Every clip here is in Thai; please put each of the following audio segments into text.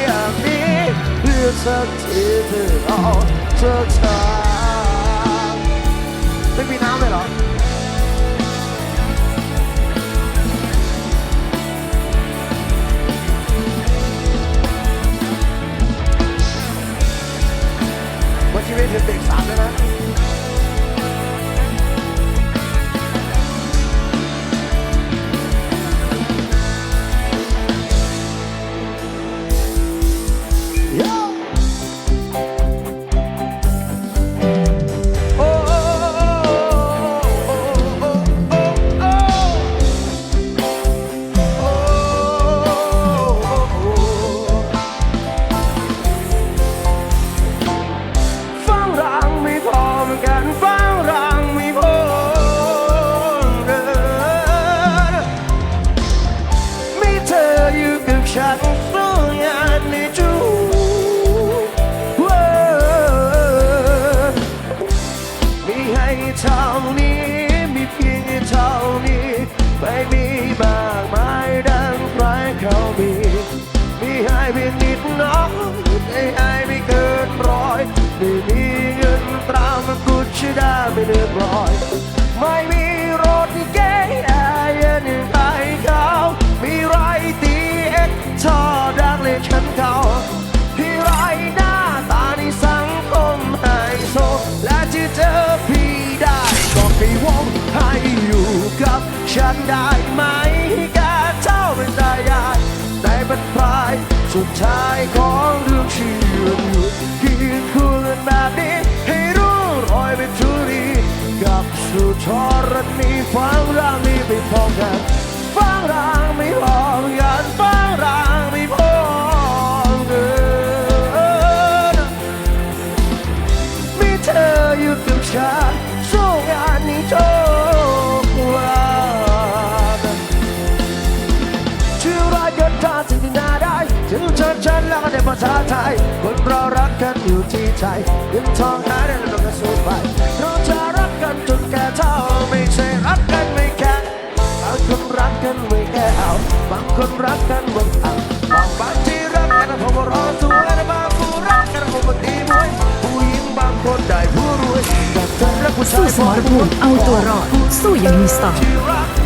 อย่างนี้เพื่อสักทีเพื่อเอาเธอทาง ฉันสู้งานในจูว้ามีให้เท่านี้ มีเพียงเท่านี้ ไม่มีมากมายดังใครเขามี มีให้เพียงนิดน้อยไม่ให้ไม่เกินร้อยไม่มีเงินตรามากุชได้ไม่เดือดร้อย ไม่มีร เอ็กทอดังเลยฉันเขาที่ไรหน้าตาในสังคมไฮโซและที่เจอพี่ได้ก็ให้วงให้อยู่กับฉันได้ไหมแกเท่าเป็นตายายในบรรพายสุดท้ายของเรื่องชีวิตอยู่เคียงคู่กันแบบนี้ให้รู้รอยเป็นทุรีกับสุดทรณีฟังร่างนี้ไม่พอกันฟังร่างไม่พอกันฟังร่าง ไทยคนเรารักกันอยู่ที่ใจเงินทองหาได้แล้วก็สู้ไปเราจะรักกันจนแก่เท่าไม่ใช่รักกันไม่แค่บางคนรักกันไม่แค่เอาบางคนรักกันหมดเอาบางบางที่รักกันเพราะว่ารอสวยและบางผู้รักกันเพราะว่าตีมวยผู้หญิงบางคนได้ผู้รวยแต่เธอรักผู้ชาสู้ยสมรภูมิเอาตัวรอดสู้อย่างมีสไตล์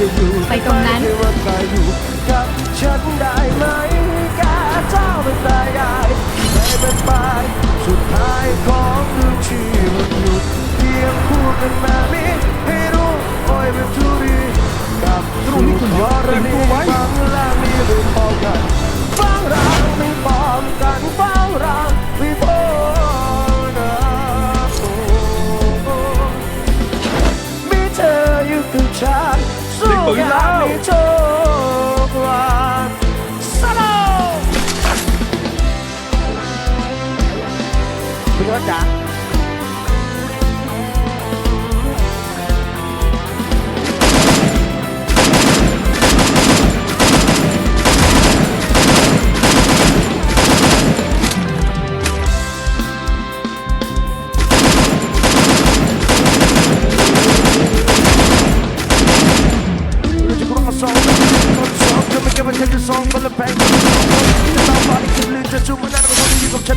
จะอยู่ไปตรงนั้นไม่ว่าใครอยู่กับฉันได้ไหมแกเจ้าเป็นตายายในเป็นปสุดท้ายของ คุณยศจ๋าจะกร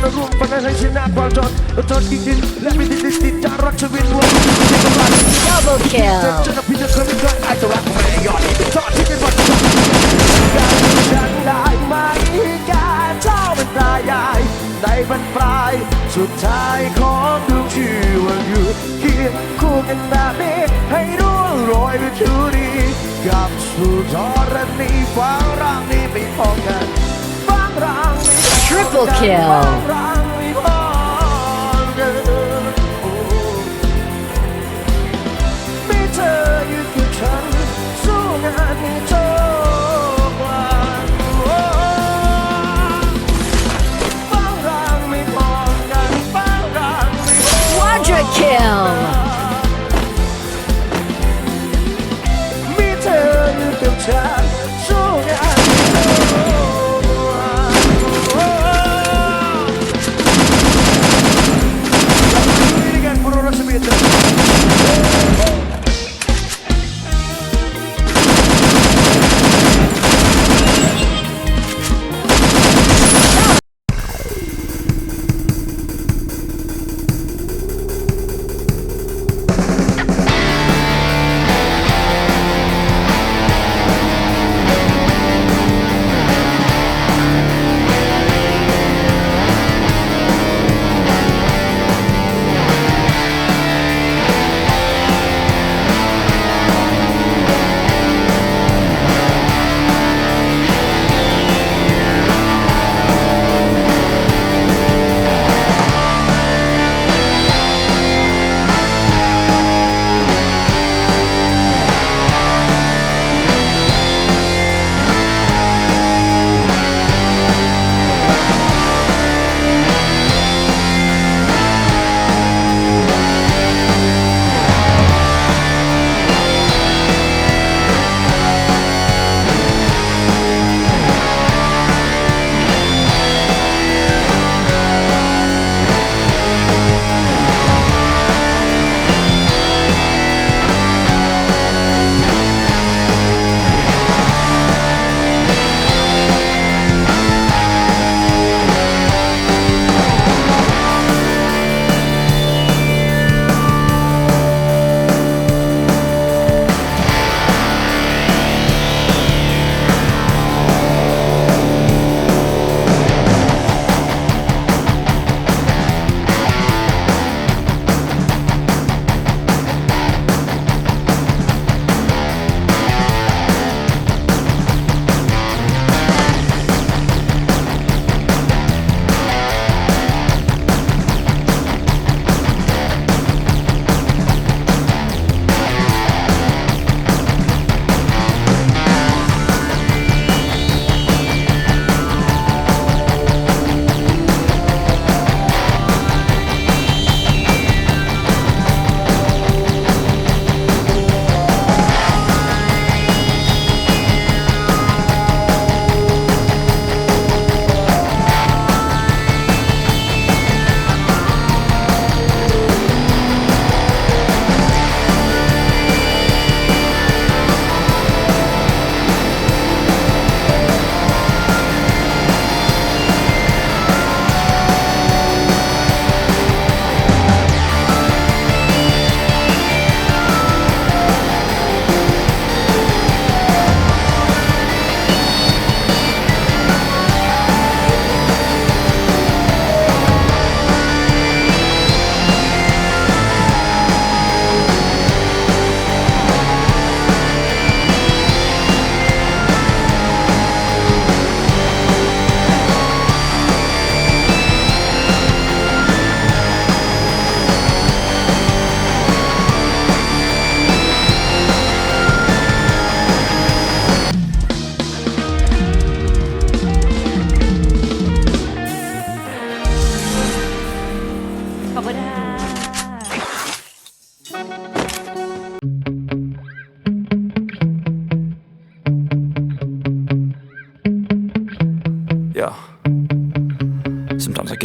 นคนที่อยู่กับฉันและร่วมฝันให้ชนะความจนและทนกินดินและไม่ติดติดจะรักชีวิตวัวที่กำลัง Double kill จะพิจารณาไม่เคยไอ้ตัวรักไม่ได้ยอดที่ทอดที่เป็นวันจบการฉันได้ไหมการเจ้าเป็นตายายในบรรปลาย สุดท้ายของดวงชีวิตอยู่เคียงคู่กันแบบนี้ให้ร่วงโรยไปทุรีกับสุดทรณีฟังร่างนี้ไม่พอกัน Triple kill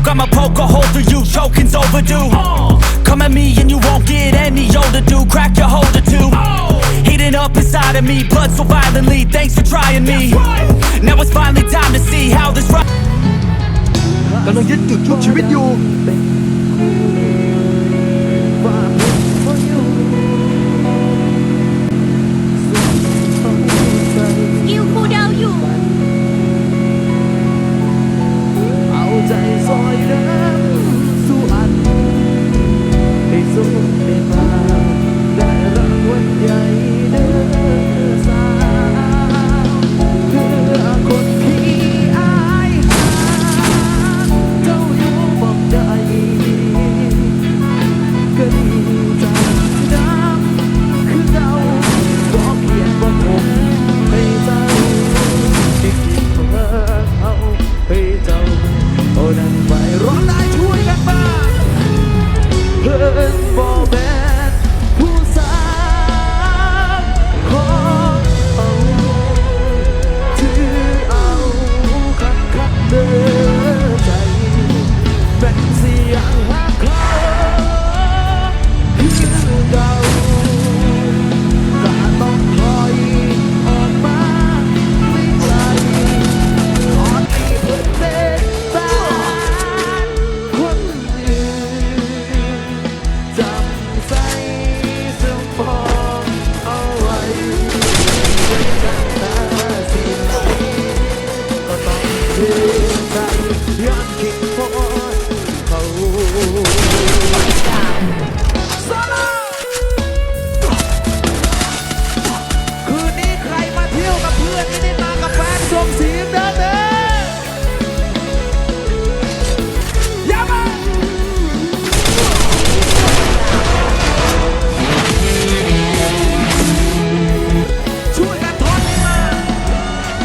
take smoke, I'ma poke a hole through you, choking's overdue. Come at me and you won't get any older, dude. Crack your holder too. Heating up inside of me, blood so violently. Thanks for trying me. Now it's finally time to see how this. Ri- กำลังยึดจุดชุบชีวิตอยู่